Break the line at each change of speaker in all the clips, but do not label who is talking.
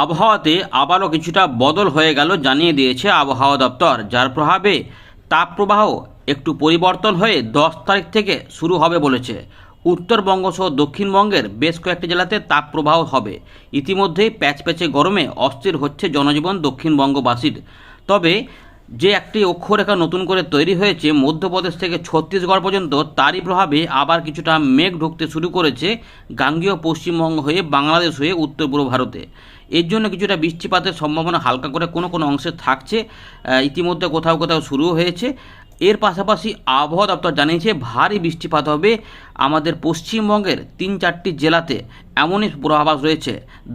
আবহাওয়াতে আবারও কিছুটা বদল হয়ে গেল জানিয়ে দিয়েছে আবহাওয়া দপ্তর, যার প্রভাবে তাপপ্রবাহ একটু পরিবর্তন হয়ে দশ তারিখ থেকে শুরু হবে বলেছে। উত্তরবঙ্গ সহ দক্ষিণবঙ্গের বেশ কয়েকটি জেলাতে তাপপ্রবাহ হবে। ইতিমধ্যেই প্যাচ প্যাচে গরমে অস্থির হচ্ছে জনজীবন দক্ষিণবঙ্গবাসীর। তবে যে একটি অক্ষরেখা নতুন করে তৈরি হয়েছে, মধ্যপ্রদেশ থেকে ছত্তিশগড় পর্যন্ত, তারই প্রভাবে আবার কিছুটা মেঘ ঢুকতে শুরু করেছে গাঙ্গীয় পশ্চিমবঙ্গ হয়ে বাংলাদেশ হয়ে উত্তর পূর্ব ভারতে। এর জন্য কিছুটা বৃষ্টিপাতের সম্ভাবনা হালকা করে কোনো কোনো অংশে থাকছে। ইতিমধ্যে কোথাও কোথাও শুরু হয়েছে। এর পাশাপাশি আবহাওয়া দপ্তর জানিয়েছে, ভারী বৃষ্টিপাত হবে আমাদের পশ্চিমবঙ্গের তিন চারটি জেলাতে। এমনই পূর্বাভাস রয়েছে।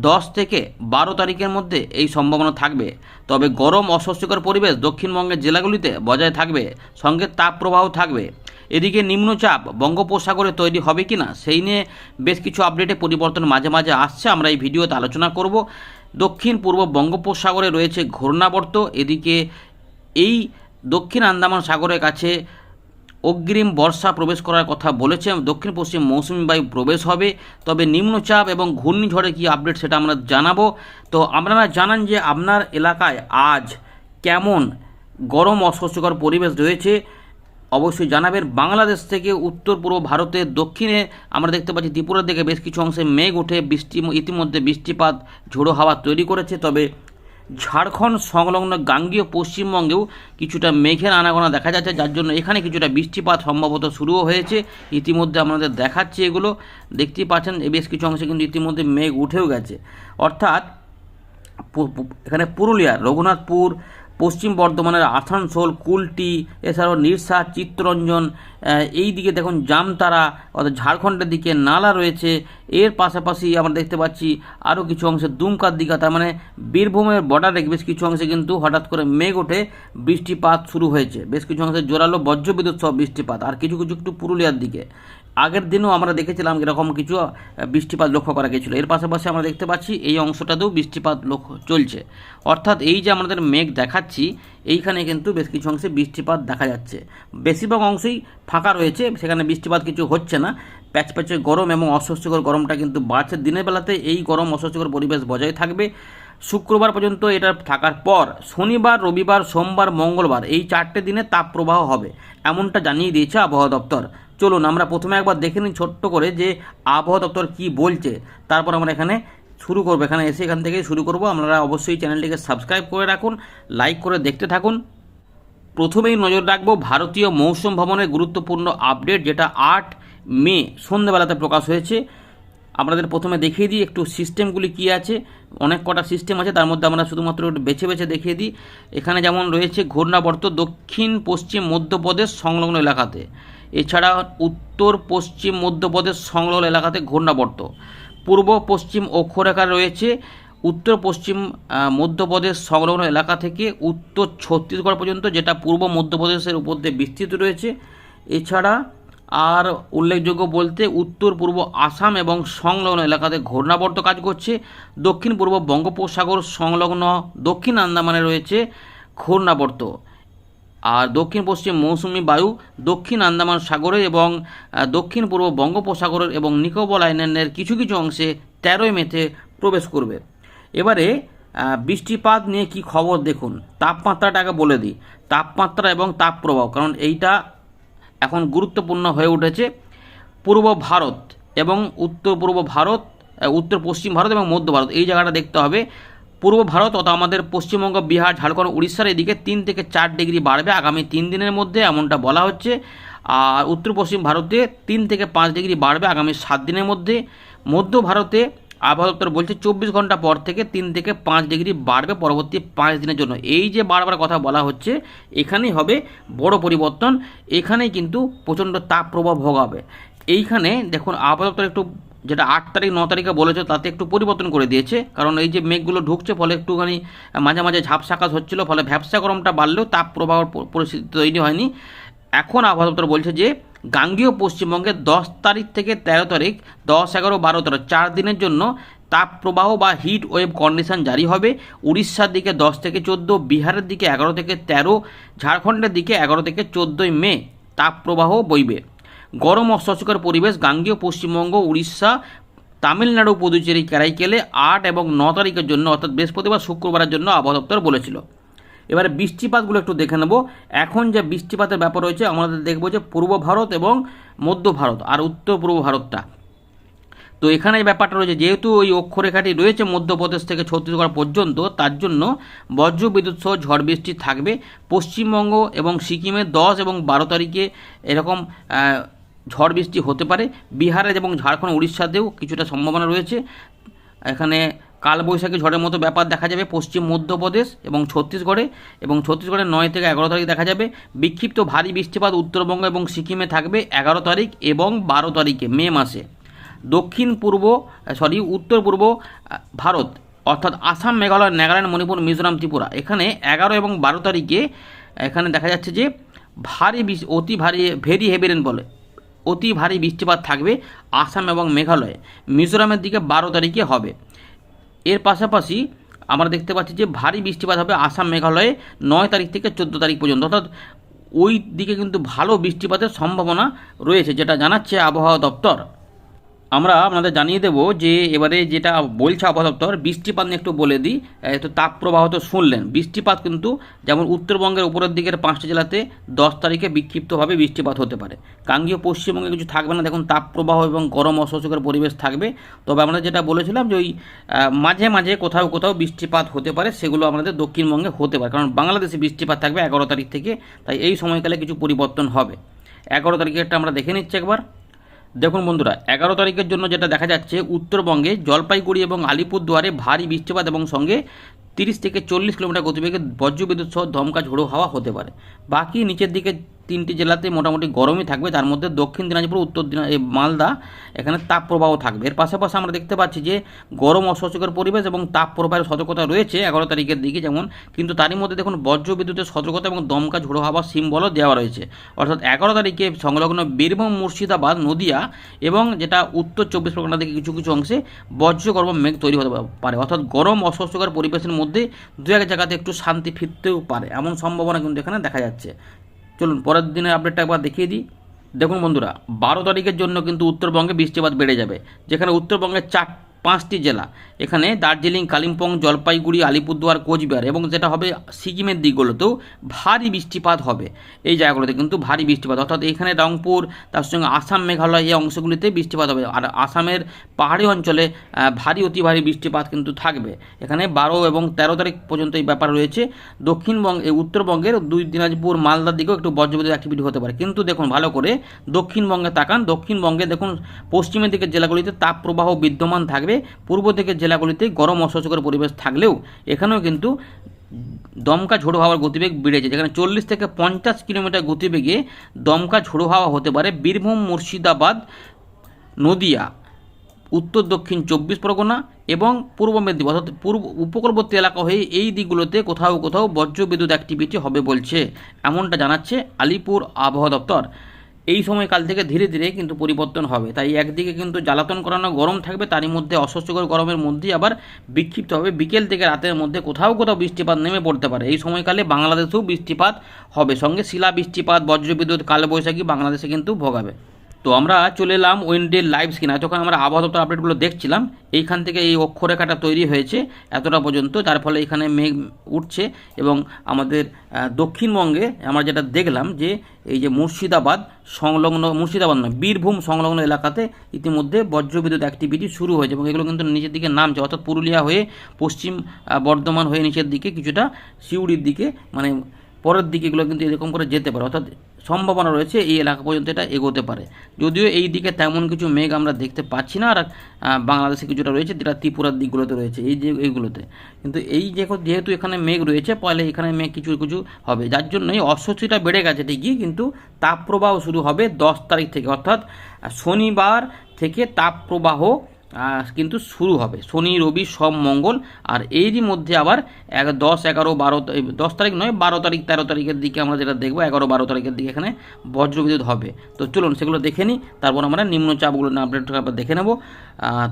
দশ থেকে বারো তারিখের মধ্যে এই সম্ভাবনা থাকবে। তবে গরম অস্বস্তিকর পরিবেশ দক্ষিণবঙ্গের জেলাগুলিতে বজায় থাকবে। সঙ্গে তাপপ্রবাহ থাকবে। এদিকে নিম্নচাপ বঙ্গোপসাগরে তৈরি হবে কি না সেই নিয়ে বেশ কিছু আপডেটে পরিবর্তন মাঝে মাঝে আসছে। আমরা এই ভিডিওতে আলোচনা করব। দক্ষিণ পূর্ব বঙ্গোপসাগরে রয়েছে ঘূর্ণাবর্ত। এদিকে এই দক্ষিণ আন্দামান সাগরের কাছে অগ্রিম বর্ষা প্রবেশ করার কথা বলেছে। দক্ষিণ পশ্চিম মৌসুমি বায়ু প্রবেশ হবে, তবে নিম্নচাপ এবং ঘূর্ণিঝড়ে কি আপডেট সেটা আমরা জানাব। তো আপনারা জানান যে আপনার এলাকায় আজ কেমন গরম অস্বস্তিকর পরিবেশ রয়েছে, অবশ্যই জানাবেন। বাংলাদেশ থেকে উত্তর পূর্ব ভারতের দক্ষিণে আমরা দেখতে পাচ্ছি ত্রিপুরার দিকে বেশ কিছু অংশে মেঘ উঠে বৃষ্টি, ইতিমধ্যে বৃষ্টিপাত ঝোড়ো হাওয়া তৈরি করেছে, তবে ঝাড়খণ্ড সংলগ্ন গাঙ্গীয় পশ্চিমবঙ্গেও কিছুটা মেঘের আনাগোনা দেখা যাচ্ছে, যার জন্য এখানে কিছুটা বৃষ্টিপাত সম্ভবত শুরুও হয়েছে। ইতিমধ্যে আপনাদের দেখাচ্ছি এগুলো। দেখতেই পাচ্ছেন বেশ কিছু অংশে কিন্তু ইতিমধ্যে মেঘ উঠেও গেছে। অর্থাৎ এখানে পুরুলিয়া, রঘুনাথপুর পশ্চিম বর্ধমানের আসানসোল, কুলটি, এছাড়াও নিরসা, চিত্তরঞ্জন এই দিকে দেখুন জামতারা, অর্থাৎ ঝাড়খণ্ডের দিকে নালা রয়েছে। এর পাশাপাশি আমরা দেখতে পাচ্ছি আরও কিছু অংশে দুমকার দিকে তার মানে বীরভূমের বর্ডারে বেশ কিছু অংশে কিন্তু হঠাৎ করে মেঘ ওঠে, বৃষ্টিপাত শুরু হয়েছে। বেশ কিছু অংশে জোরালো বজ্রবিদ্যুৎ সহ বৃষ্টিপাত। আর কিছু কিছু একটু পুরুলিয়ার দিকে। আগের দিনও আমরা দেখেছিলাম এরকম কিছু বৃষ্টিপাত লক্ষ্য করা গেছিল। এর পাশাপাশি আমরা দেখতে পাচ্ছি এই অংশটাতেও বৃষ্টিপাত লক্ষ্য চলছে। অর্থাৎ এই যে আমাদের মেঘ দেখাচ্ছি, এইখানে কিন্তু বেশ কিছু অংশে বৃষ্টিপাত দেখা যাচ্ছে। বেশিরভাগ অংশেই ফাঁকা রয়েছে, সেখানে বৃষ্টিপাত কিছু হচ্ছে না। প্যাচ প্যাচে গরম এবং অস্বস্তিকর গরমটা কিন্তু বাড়ছে। দিনের বেলাতে এই গরম অস্বস্তিকর পরিবেশ বজায় থাকবে। শুক্রবার পর্যন্ত এটা থাকার পর শনিবার, রবিবার, সোমবার, মঙ্গলবার এই চারটে দিনে তাপপ্রবাহ হবে। এমনটা জানিয়ে দিয়েছে আবহাওয়া দপ্তর। চলুন আমরা প্রথমে একবার দেখে নিই ছোট্ট করে যে আবহাওয়া দপ্তর কি বলছে। তারপর আমরা এখানে শুরু করব। এখানে এসে এখান থেকে শুরু করব। আপনারা অবশ্যই চ্যানেলটিকে সাবস্ক্রাইব করে রাখুন, লাইক করে দেখতে থাকুন। প্রথমেই নজর রাখব ভারতীয় মৌসুম ভবনের গুরুত্বপূর্ণ আপডেট, যেটা আট মে সন্ধ্যেবেলাতে প্রকাশ হয়েছে। আপনাদের প্রথমে দেখিয়ে দিই একটু সিস্টেমগুলি কী আছে। অনেক কটা সিস্টেম আছে, তার মধ্যে আমরা শুধুমাত্র বেছে বেছে দেখিয়ে দিই। এখানে যেমন রয়েছে ঘূর্ণাবর্ত দক্ষিণ, পশ্চিম, মধ্যপ্রদেশ সংলগ্ন এলাকাতে। এছাড়া উত্তর, পশ্চিম, মধ্যপ্রদেশ সংলগ্ন এলাকাতে ঘূর্ণাবর্ত। পূর্ব, পশ্চিম অক্ষরেখা রয়েছে। উত্তর, পশ্চিম মধ্যপ্রদেশ সংলগ্ন এলাকা থেকে উত্তর ছত্তিশগড় পর্যন্ত, যেটা পূর্ব, মধ্যপ্রদেশের উপর দিয়ে বিস্তৃত রয়েছে। এছাড়া আর উল্লেখযোগ্য বলতে উত্তর, পূর্ব আসাম এবং সংলগ্ন এলাকাতে ঘূর্ণাবর্ত কাজ করছে। দক্ষিণ, পূর্ব বঙ্গোপসাগর সংলগ্ন দক্ষিণ আন্দামানে রয়েছে ঘূর্ণাবর্ত। আর দক্ষিণ, পশ্চিম মৌসুমি বায়ু দক্ষিণ আন্দামান সাগরে এবং দক্ষিণ, পূর্ব বঙ্গোপসাগরের এবং নিকোবর আইল্যান্ডের কিছু কিছু অংশে তেরোই মেতে প্রবেশ করবে। এবারে বৃষ্টিপাত নিয়ে কি খবর দেখুন? তাপমাত্রাটাকে বলে দিই। তাপমাত্রা এবং তাপপ্রবাহ, কারণ এইটা এখন গুরুত্বপূর্ণ হয়ে উঠেছে পূর্ব ভারত এবং উত্তর পূর্ব ভারত উত্তর পশ্চিম ভারত এবং মধ্য ভারত। এই জায়গাটা দেখতে হবে। পূর্ব ভারত অর্থাৎ আমাদের পশ্চিমবঙ্গ, বিহার, ঝাড়খণ্ড, উড়িষ্যার এদিকে তিন থেকে চার ডিগ্রি বাড়বে আগামী তিন দিনের মধ্যে, এমনটা বলা হচ্ছে। আর উত্তর পশ্চিম ভারতে তিন থেকে পাঁচ ডিগ্রি বাড়বে আগামী সাত দিনের মধ্যে। মধ্য ভারতে আবহাওয়া দপ্তর বলছে চব্বিশ ঘণ্টা পর থেকে তিন থেকে পাঁচ ডিগ্রি বাড়বে পরবর্তী পাঁচ দিনের জন্য। এই যে বারবার কথা বলা হচ্ছে, এখানেই হবে বড় পরিবর্তন। এখানেই কিন্তু প্রচণ্ড তাপ প্রভাব ভোগাবে। এইখানে দেখুন, আবহাওয়া দপ্তর একটু যেটা আট তারিখ, ন তারিখে বলেছে, তাতে একটু পরিবর্তন করে দিয়েছে। কারণ এই যে মেঘগুলো ঢুকছে, ফলে একটুখানি মাঝে মাঝে ঝাপসা আকাশ হচ্ছিল, ফলে ভ্যাবসা গরমটা বাড়লেও তাপ প্রবাহ পরিস্থিতি তৈরি হয়নি। এখন আবহাওয়া দপ্তর বলছে যে গাঙ্গীয় পশ্চিমবঙ্গে দশ তারিখ থেকে তেরো তারিখ, দশ, এগারো, বারো, তেরো, চার দিনের জন্য তাপপ্রবাহ বা হিট ওয়েভ কন্ডিশন জারি হবে। উড়িষ্যার দিকে দশ থেকে চোদ্দ, বিহারের দিকে এগারো থেকে তেরো, ঝাড়খণ্ডের দিকে এগারো থেকে চোদ্দোই মে তাপপ্রবাহ বইবে। গরম অস্বস্তিকর পরিবেশ গাঙ্গীয় পশ্চিমবঙ্গ, উড়িষ্যা, তামিলনাড়ু, পুদুচেরি ক্যারাইকেলে আট এবং ন তারিখের জন্য, অর্থাৎ বৃহস্পতিবার, শুক্রবারের জন্য আবহাওয়া দপ্তর বলেছিল। এবারে বৃষ্টিপাতগুলো একটু দেখে নেব। এখন যে বৃষ্টিপাতের ব্যাপার রয়েছে আমাদের দেখব যে পূর্ব ভারত এবং মধ্য ভারত আর উত্তর পূর্ব ভারতটা। তো এখানে ব্যাপারটা রয়েছে, যেহেতু ওই অক্ষরেখাটি রয়েছে মধ্যপ্রদেশ থেকে ছত্তিশগড় পর্যন্ত, তার জন্য বজ্র বিদ্যুৎ সহ ঝড় বৃষ্টি থাকবে। পশ্চিমবঙ্গ এবং সিকিমে দশ এবং বারো তারিখে এরকম ঝড় বৃষ্টি হতে পারে। বিহারে এবং ঝাড়খণ্ড, উড়িষ্যাতেও কিছুটা সম্ভাবনা রয়েছে। এখানে কালবৈশাখী ঝড়ের মতো ব্যাপার দেখা যাবে পশ্চিম মধ্যপ্রদেশ এবং ছত্তিশগড়ে এবং ছত্তিশগড়ের নয় থেকে এগারো তারিখ দেখা যাবে। বিক্ষিপ্ত ভারী বৃষ্টিপাত উত্তরবঙ্গ এবং সিকিমে থাকবে এগারো তারিখ এবং বারো তারিখে, মে মাসে। দক্ষিণ পূর্ব সরি উত্তর পূর্ব ভারত অর্থাৎ আসাম, মেঘালয়, নাগাল্যান্ড, মণিপুর, মিজোরাম, ত্রিপুরা। এখানে এগারো এবং বারো তারিখে, এখানে দেখা যাচ্ছে যে ভারী অতি ভারী ভেরি হেভি রেন বলে অতি ভারী বৃষ্টিপাত থাকবে আসাম এবং মেঘালয়ে। মিজোরামের দিকে বারো তারিখে হবে। এর পাশাপাশি আমরা দেখতে পাচ্ছি যে ভারী বৃষ্টিপাত হবে আসাম মেঘালয়ে নয় তারিখ থেকে চোদ্দ তারিখ পর্যন্ত। অর্থাৎ ওই দিকে কিন্তু ভালো বৃষ্টিপাতের সম্ভাবনা রয়েছে, যেটা জানাচ্ছে আবহাওয়া দপ্তর। আমরা আপনাদের জানিয়ে দেবো যে এবারে যেটা বলছে আবহাওয়া দপ্তর, বৃষ্টিপাত নিয়ে একটু বলে দিই। তো তাপপ্রবাহ তো শুনলেন। বৃষ্টিপাত কিন্তু যেমন উত্তরবঙ্গের উপরের দিকের পাঁচটা জেলাতে দশ তারিখে বিক্ষিপ্তভাবে বৃষ্টিপাত হতে পারে। গাঙ্গীয় পশ্চিমবঙ্গে কিছু থাকবে না। দেখুন তাপপ্রবাহ এবং গরম অসহ্যকর পরিবেশ থাকবে। তবে আমরা যেটা বলেছিলাম যে ওই মাঝে মাঝে কোথাও কোথাও বৃষ্টিপাত হতে পারে। সেগুলো আমাদের দক্ষিণবঙ্গে হতে পারে। কারণ বাংলাদেশে বৃষ্টিপাত থাকবে এগারো তারিখ থেকে। তাই এই সময়কালে কিছু পরিবর্তন হবে। এগারো তারিখেরটা আমরা দেখে নিচ্ছি একবার। দেখুন বন্ধুরা, এগারো তারিখের জন্য যেটা দেখা যাচ্ছে, উত্তরবঙ্গে জলপাইগুড়ি এবং আলিপুরদুয়ারে ভারী বৃষ্টিপাত এবং সঙ্গে তিরিশ থেকে চল্লিশ কিলোমিটার গতিবেগে বজ্রবিদ্যুৎ সহ ধমকা ঝোড়ো হাওয়া হতে পারে। বাকি নিচের দিকে তিনটি জেলাতে মোটামুটি গরমই থাকবে তার মধ্যে দক্ষিণ দিনাজপুর, উত্তর দিনা মালদা, এখানে তাপপ্রবাহ থাকবে। এর পাশাপাশি আমরা দেখতে পাচ্ছি যে, গরম অস্বস্তিকর পরিবেশ এবং তাপপ্রবাহের সতর্কতা রয়েছে এগারো তারিখের দিকে যেমন, কিন্তু তারই মধ্যে দেখুন, বজ্র বিদ্যুতের সতর্কতা এবং দমকা ঝোড়ো হাওয়া সিম্বলও দেওয়া রয়েছে। অর্থাৎ এগারো তারিখে সংলগ্ন বীরভূম, মুর্শিদাবাদ, নদিয়া এবং যেটা উত্তর চব্বিশ পরগনা থেকে কিছু কিছু অংশে বজ্রগর্ভ মেঘ তৈরি হতে পারে। অর্থাৎ গরম অস্বস্তিকর পরিবেশের মধ্যে দু এক জায়গাতে একটু শান্তি ফিরতেও পারে। এমন সম্ভাবনা কিন্তু এখানে দেখা যাচ্ছে। চলুন, পরের দিনের আপডেটটা একবার দেখিয়ে দিই। দেখুন বন্ধুরা, বারো তারিখের জন্য কিন্তু উত্তরবঙ্গে বৃষ্টিপাত বেড়ে যাবে, যেখানে উত্তরবঙ্গে চার পাঁচটি জেলা। এখানে দার্জিলিং, কালিম্পং, জলপাইগুড়ি, আলিপুরদুয়ার, কোচবিহার এবং যেটা হবে সিকিমের দিকগুলোতেও ভারী বৃষ্টিপাত হবে। এই জায়গাগুলোতে কিন্তু ভারী বৃষ্টিপাত। অর্থাৎ এখানে রংপুর, তার সঙ্গে আসাম, মেঘালয় এই অংশগুলিতে বৃষ্টিপাত হবে। আর আসামের পাহাড়ি অঞ্চলে ভারী, অতি ভারী বৃষ্টিপাত কিন্তু থাকবে। এখানে বারো এবং তেরো তারিখ পর্যন্ত এই ব্যাপার রয়েছে। দক্ষিণবঙ্গ উত্তরবঙ্গের দুই দিনাজপুর, মালদার দিকেও একটু বজ্রবিদ্যুৎ অ্যাক্টিভিটি হতে পারে। কিন্তু দেখুন, ভালো করে দক্ষিণবঙ্গে তাকান। দক্ষিণবঙ্গে দেখুন, পশ্চিমের দিকের জেলাগুলিতে তাপপ্রবাহ বিদ্যমান থাকবে। পূর্ব দিকের জেলাগুলিতে গরম অস্বস্তিকর পরিবেশ থাকলেও এখানেও কিন্তু দমকা ঝোড়ো হাওয়ার গতিবেগ বেড়েছে। যেখানে চল্লিশ থেকে পঞ্চাশ কিলোমিটার গতিবেগে দমকা ঝোড়ো হাওয়া হতে পারে বীরভূম, মুর্শিদাবাদ, নদিয়া, উত্তর, দক্ষিণ চব্বিশ পরগনা এবং পূর্ব মেদিনীপুর। অর্থাৎ পূর্ব উপকূলবর্তী এলাকা হয়ে এই দিকগুলোতে কোথাও কোথাও বজ্রবিদ্যুৎ অ্যাক্টিভিটি হবে বলছে, এমনটা জানাচ্ছে আলিপুর আবহাওয়া দপ্তর। এই সময়কাল থেকে ধীরে ধীরে কিন্তু পরিবর্তন হবে। তাই একদিকে কিন্তু জ্বালাতন করানো গরম থাকবে, তারই মধ্যে অস্বস্তিকর গরমের মধ্যেই আবার বিক্ষিপ্ত হবে। বিকেল থেকে রাতের মধ্যে কোথাও কোথাও বৃষ্টিপাত নেমে পড়তে পারে। এই সময়কালে বাংলাদেশেও বৃষ্টিপাত হবে। সঙ্গে শিলা বৃষ্টিপাত বজ্রবিদ্যুৎ, কালবৈশাখী বাংলাদেশে কিন্তু ভোগাবে। তো আমরা চলে এলাম উইন্ডের লাইভ স্ক্রিন যখন আমরা আবহাওয়া দপ্তর আপডেটগুলো দেখছিলাম। এইখান থেকে এই অক্ষরেখাটা তৈরি হয়েছে এতটা পর্যন্ত। যার ফলে এখানে মেঘ উঠছে এবং আমাদের দক্ষিণবঙ্গে আমরা যেটা দেখলাম যে এই যে মুর্শিদাবাদ সংলগ্ন, মুর্শিদাবাদ নয়, বীরভূম সংলগ্ন এলাকাতে ইতিমধ্যে বজ্রবিদ্যুৎ অ্যাক্টিভিটি শুরু হয়েছে এবং এগুলো কিন্তু নিচের দিকে নামছে। অর্থাৎ পুরুলিয়া হয়ে পশ্চিম বর্ধমান হয়ে নিচের দিকে কিছুটা সিউড়ির দিকে মানে পরের দিকে এগুলো কিন্তু এরকম করে যেতে পারে। অর্থাৎ সম্ভাবনা রয়েছে এই এলাকা পর্যন্ত এটা এগোতে পারে। যদিও এই দিকে তেমন কিছু মেঘ আমরা দেখতে পাচ্ছি না, আর বাংলাদেশে কিছুটা রয়েছে যেটা ত্রিপুরার দিকগুলোতে রয়েছে, এই যে এইগুলোতে কিন্তু এই যে যেহেতু এখানে মেঘ রয়েছে, ফলে এখানে মেঘ কিছু কিছু হবে। যার জন্যই অস্বস্তিটা বেড়ে গেছে ঠিকই, কিন্তু তাপপ্রবাহ শুরু হবে দশ তারিখ থেকে, অর্থাৎ শনিবার থেকে তাপপ্রবাহ কিন্তু শুরু হবে। শনি, রবি সব মঙ্গল, আর এরই মধ্যে আবার এক, দশ, এগারো, বারো দশ তারিখ নয়, বারো তারিখ, তেরো তারিখের দিকে আমরা যেটা দেখব, এগারো, বারো তারিখের দিকে এখানে বজ্রবিদ্যুৎ হবে। তো চলুন সেগুলো দেখে নিই, তারপর আমরা নিম্নচাপগুলো আপডেট আবার দেখে নেব।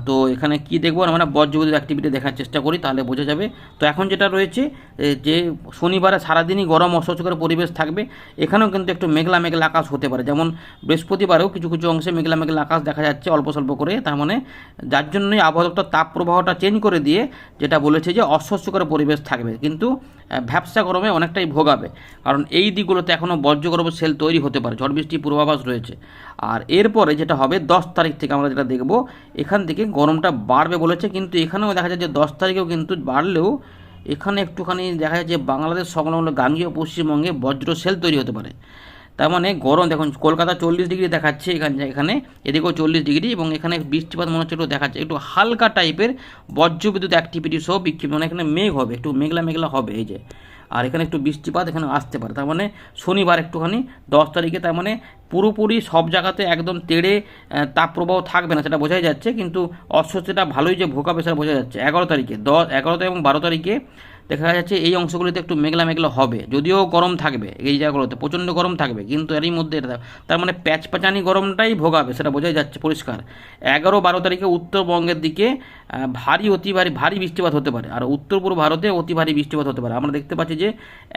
তো এখানে কি দেখব, আমরা বজ্রবিদ্যুৎ অ্যাক্টিভিটি দেখার চেষ্টা করি, তাহলে বোঝা যাবে। তো এখন যেটা রয়েছে যে শনিবারে সারাদিনই গরম, অস্বস্তিকর পরিবেশ থাকবে। এখানেও কিন্তু একটু মেঘলা মেঘলা আকাশ হতে পারে। যেমন বৃহস্পতিবারেও কিছু কিছু অংশে মেঘলা মেঘলা আকাশ দেখা যাচ্ছে অল্প, স্বল্প করে। তার মানে যার জন্যই আবহাওয়া দপ্তর তাপ প্রবাহটা চেঞ্জ করে দিয়ে যেটা বলেছে যে অস্বস্তিকর পরিবেশ থাকবে। কিন্তু ভ্যাবসা গরমে অনেকটাই ভোগাবে। কারণ এই দিকগুলোতে এখনও বজ্রগর্ভ সেল তৈরি হতে পারে, ঝড় বৃষ্টির পূর্বাভাস রয়েছে। আর এরপরে যেটা হবে, দশ তারিখ থেকে আমরা যেটা দেখব, এখান থেকে গরমটা বাড়বে বলেছে। কিন্তু এখানেও দেখা যায় যে দশ তারিখেও কিন্তু বাড়লেও এখানে একটুখানি দেখা যায় যে বাংলাদেশ সংলগ্ন গাঙ্গীয় পশ্চিমবঙ্গে বজ্র সেল তৈরি হতে পারে। তার মানে গরম, দেখুন, কলকাতা চল্লিশ ডিগ্রি দেখাচ্ছে এখানে এখানে, এদিকেও চল্লিশ ডিগ্রি এবং এখানে বৃষ্টিপাত মনে হচ্ছে একটু দেখাচ্ছে, একটু হালকা টাইপের বজ্রবিদ্যুৎ অ্যাক্টিভিটি সহ বিক্ষিপ্ত মানে এখানে মেঘ হবে, একটু মেঘলা মেঘলা হবে এই যে, আর এখানে একটু বৃষ্টিপাত এখানে আসতে পারে, তার মানে শনিবার একটুখানি, দশ তারিখে তার মানে পুরোপুরি সব জায়গাতে একদম তেড়ে তাপপ্রবাহ থাকবে না, সেটা বোঝাই যাচ্ছে, কিন্তু অস্বস্তিটা ভালোই যে ভোগাবে সেটা বোঝা যাচ্ছে, এগারো তারিখে, দশ, এগারো এবং বারো তারিখে দেখা যাচ্ছে এই অংশগুলিতে একটু মেঘলা মেঘলা হবে, যদিও গরম থাকবে এই জায়গাগুলোতে, প্রচণ্ড গরম থাকবে, কিন্তু এরই মধ্যে এটা তার মানে প্যাচ প্যাচানি গরমটাই ভোগাবে, সেটা বোঝাই যাচ্ছে পরিষ্কার। এগারো বারো তারিখে উত্তরবঙ্গের দিকে ভারী অতি ভারী ভারী বৃষ্টিপাত হতে পারে, আর উত্তর পূর্ব ভারতে অতি ভারী বৃষ্টিপাত হতে পারে। আমরা দেখতে পাচ্ছি যে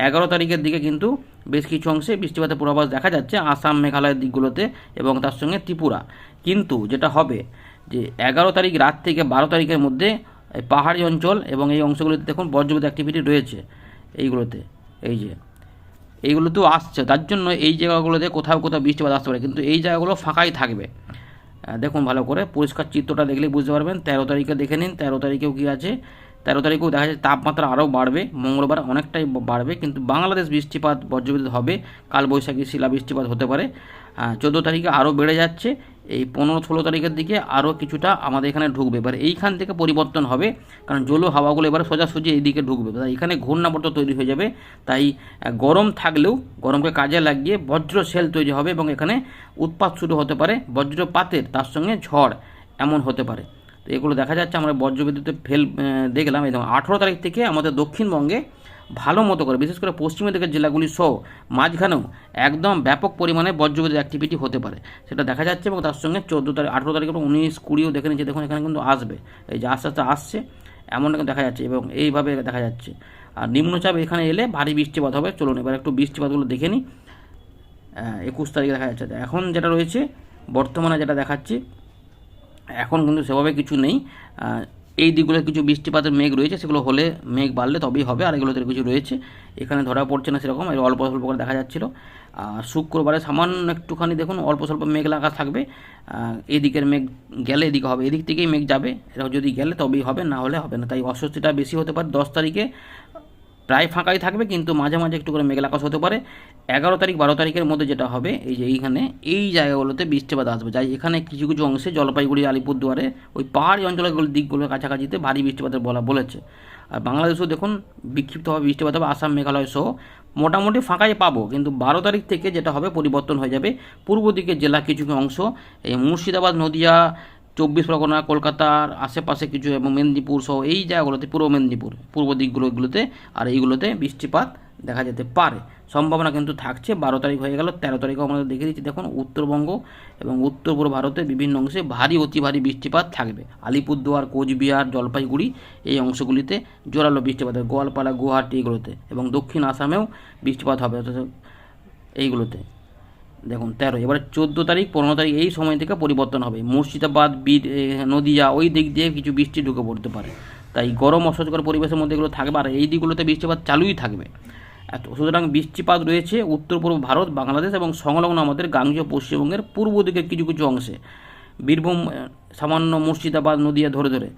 এগারো তারিখের দিকে কিন্তু বেশ কিছু অংশে বৃষ্টিপাতের পূর্বাভাস দেখা যাচ্ছে, আসাম, মেঘালয়ের দিকগুলোতে এবং তার সঙ্গে ত্রিপুরা। কিন্তু যেটা হবে যে এগারো তারিখ রাত থেকে বারো তারিখের মধ্যে এই পাহাড়ি অঞ্চল এবং এই অংশগুলিতে দেখুন বজ্রপাত অ্যাক্টিভিটি রয়েছে এইগুলোতে, এই যে। এইগুলো তো আসছে, তার জন্য এই জায়গাগুলোতে কোথাও কোথাও বৃষ্টিপাত আসতে পারে, কিন্তু এই জায়গাগুলো ফাঁকাই থাকবে। দেখুন ভালো করে পরিষ্কার চিত্রটা দেখলেই বুঝতে পারবেন, তেরো তারিখে দেখে নিন, তেরো তারিখেও কী আছে? তেরো তারিখেও দেখা যাচ্ছে তাপমাত্রা আরও বাড়বে, মঙ্গলবার অনেকটাই বাড়বে, কিন্তু বাংলাদেশ বৃষ্টিপাত, বজ্রবিদ্যুৎ হবে, কালবৈশাখী শিলা বৃষ্টিপাত হতে পারে। চোদ্দ তারিখে আরও বেড়ে যাচ্ছে। এই পনেরো ষোলো তারিখের দিকে আরও কিছুটা আমাদের এখানে ঢুকবে। এবার এইখান থেকে পরিবর্তন হবে, কারণ জলো হাওয়াগুলো এবার সোজাসুজি এই দিকে ঢুকবে। তাই এখানে ঘূর্ণাবর্ত তৈরি হয়ে যাবে। তাই গরম থাকলেও, গরমকে কাজে লাগিয়ে বজ্র সেল তৈরি হবে এবং এখানে উৎপাত শুরু হতে পারে। বজ্রপাতের তার সঙ্গে ঝড় এমন হতে পারে। তো এগুলো দেখা যাচ্ছে, আমরা বজ্রবিদ্যুতে ফেল দেখলাম। এবং আঠেরো তারিখ থেকে আমাদের দক্ষিণবঙ্গে ভালো মতো করে, বিশেষ করে পশ্চিমের দিকের জেলাগুলি সহ মাঝখানেও একদম ব্যাপক পরিমাণে বজ্রবিদ্যুৎ অ্যাক্টিভিটি হতে পারে। সেটা দেখা যাচ্ছে এবং তার সঙ্গে চোদ্দ তারিখ, আঠেরো তারিখ এবং উনিশ কুড়িও দেখে নিচ্ছে। দেখুন, এখানে কিন্তু আসবে। এই যে আস্তে আস্তে আসছে এমন কিন্তু দেখা যাচ্ছে এবং এইভাবে দেখা যাচ্ছে। আর নিম্নচাপ এখানে এলে ভারী বৃষ্টিপাত হবে। চলুন, এবার একটু বৃষ্টিপাতগুলো দেখে নিই। একুশ তারিখে দেখা যাচ্ছে। এখন যেটা রয়েছে, বর্তমানে যেটা দেখাচ্ছি, এখন কিন্তু সেভাবে কিছু নেই। এই দিকগুলো কিছু বৃষ্টিপাতের মেঘ রয়েছে, সেগুলো হলে মেঘ বাড়লে তবেই হবে, আর এগুলোতে কিছু রয়েছে। এখানে ধরা পড়ছে না সেরকম, এর অল্প স্বল্প করে দেখা যাচ্ছিল। শুক্রবারে সামান্য একটুখানি দেখুন, অল্প স্বল্প মেঘ লাগা থাকবে। এদিকের মেঘ গেলে এদিকে হবে, এদিক থেকেই মেঘ যাবে। এটা যদি গেলে তবেই হবে, না হলে হবে না। তাই অস্বস্তিটা বেশি হতে পারে দশ তারিখে। প্রায় ফাঁকাই থাকবে, কিন্তু মাঝে মাঝে একটু করে মেঘলা আকাশ হতে পারে। এগারো তারিখ, বারো তারিখের মধ্যে যেটা হবে, এই যে এইখানে, এই জায়গাগুলোতে বৃষ্টিপাত আসবে। যাই, এখানে কিছু কিছু অংশে জলপাইগুড়ি, আলিপুরদুয়ারে, ওই পাহাড়ি অঞ্চলগুলো দিকগুলোর কাছাকাছিতে ভারী বৃষ্টিপাতের বলা বলেছে। আর বাংলাদেশেও দেখুন, বিক্ষিপ্তভাবে বৃষ্টিপাত হবে, আসাম, মেঘালয় সহ মোটামুটি ফাঁকাই পাবো, কিন্তু বারো তারিখ থেকে যেটা হবে, পরিবর্তন হয়ে যাবে। পূর্ব দিকের জেলা কিছু অংশ, এই মুর্শিদাবাদ, নদিয়া চব্বিশ পরগনা, কলকাতার আশেপাশে কিছু এবং মেদিনীপুর সহ এই জায়গাগুলোতে, পূর্ব মেদিনীপুর, পূর্ব দিকগুলো এগুলোতে আর এইগুলোতে বৃষ্টিপাত দেখা যেতে পারে। সম্ভাবনা কিন্তু থাকছে, বারো তারিখ হয়ে গেল, তেরো তারিখও আমাদের দেখে দিচ্ছি দেখুন, উত্তরবঙ্গ এবং উত্তর পূর্ব ভারতের বিভিন্ন অংশে ভারী, অতি ভারী বৃষ্টিপাত থাকবে। আলিপুরদুয়ার, কোচবিহার, জলপাইগুড়ি এই অংশগুলিতে জোরালো বৃষ্টিপাত হবে গোয়ালপাড়া, গুয়াহাটি এগুলোতে এবং দক্ষিণ আসামেও বৃষ্টিপাত হবে অর্থাৎ এইগুলোতে। দেখুন, তেরো। এবারে চোদ্দ তারিখ, পনেরো তারিখ এই সময় থেকে পরিবর্তন হবে। মুর্শিদাবাদ বিদ নদিয়া, ওই দিক দিয়ে কিছু বৃষ্টি ঢুকে পড়তে পারে। তাই গরম, অস্বস্তিকর পরিবেশের মধ্যে এগুলো থাকবে। আর এই দিকগুলোতে বৃষ্টিপাত চালুই থাকবে। এত, সুতরাং বৃষ্টিপাত রয়েছে উত্তর পূর্ব ভারত, বাংলাদেশ এবং সংলগ্ন আমাদের গাঙ্গীয় পশ্চিমবঙ্গের পূর্ব দিকের কিছু কিছু অংশে। বীরভূম সামান্য মুর্শিদাবাদ, নদিয়া ধরে ধরে।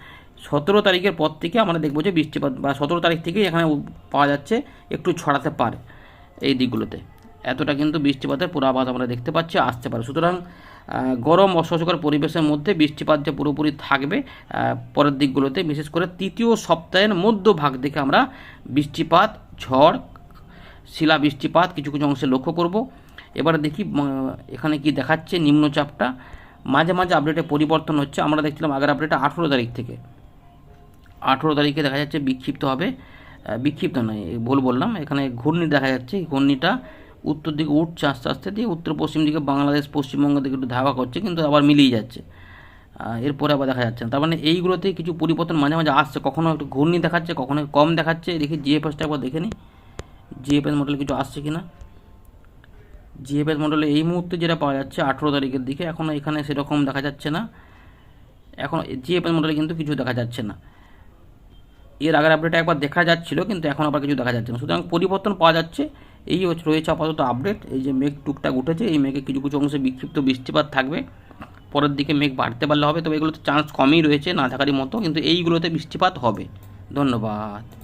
সতেরো তারিখের পর থেকে আমরা দেখব যে বৃষ্টিপাত বা সতেরো তারিখ থেকেই এখানে পাওয়া যাচ্ছে, একটু ছড়াতে পারে এই দিকগুলোতে। এতটা কিন্তু বৃষ্টিপাতের পূর্বাভাস আমরা দেখতে পাচ্ছি, আসতে পারে। সুতরাং গরম অস্বস্তিকর পরিবেশের মধ্যে বৃষ্টিপাত যে পুরোপুরি থাকবে পরের দিকগুলোতে, বিশেষ করে তৃতীয় সপ্তাহের মধ্যভাগ থেকে আমরা বৃষ্টিপাত, ঝড় শিলা বৃষ্টিপাত কিছু কিছু অংশে লক্ষ্য করব। এবারে দেখি এখানে কি দেখাচ্ছে নিম্নচাপটা। মাঝে মাঝে আপডেটে পরিবর্তন হচ্ছে। আমরা দেখছিলাম আগের আপডেটে আঠেরো তারিখ থেকে। আঠেরো তারিখে দেখা যাচ্ছে বিক্ষিপ্ত হবে বিক্ষিপ্ত নয়, ভুল বললাম। এখানে ঘূর্ণি দেখা যাচ্ছে। ঘূর্ণিটা উত্তর দিকে উঠছে আস্তে আস্তে, দিয়ে উত্তর পশ্চিম দিকে বাংলাদেশ পশ্চিমবঙ্গের দিকে একটু ধাওয়া করছে, কিন্তু আবার মিলিয়ে যাচ্ছে। এরপরে আবার দেখা যাচ্ছে না। তার মানে এইগুলোতে কিছু পরিবর্তন মাঝে মাঝে আসছে কখনও একটু ঘূর্ণি দেখাচ্ছে, কখনো কম দেখাচ্ছে। দেখি জিএফএসটা একবার দেখে নিই। জিএফএস মডেল কিছু আসছে কি না জিএফএস মডেলে এই মুহূর্তে যেটা পাওয়া যাচ্ছে, আঠেরো তারিখের দিকে এখনও এখানে সেরকম দেখা যাচ্ছে না। এখন জিএফএস মডেলে কিন্তু কিছু দেখা যাচ্ছে না। এর আগের আপডেটে একবার দেখা যাচ্ছিল, কিন্তু এখন আবার কিছু দেখা যাচ্ছে না। সুতরাং পরিবর্তন পাওয়া যাচ্ছে। এই রয়েছে আপাতত আপডেট এই যে মেঘ টুকটাক উঠেছে, এই মেঘে কিছু কিছু অংশে বিক্ষিপ্ত বৃষ্টিপাত থাকবে। পরের দিকে মেঘ বাড়তে পারলে হবে, তবে এগুলোতে চান্স কমই রয়েছে, না থাকারই মতো, কিন্তু এইগুলোতে বৃষ্টিপাত হবে। ধন্যবাদ।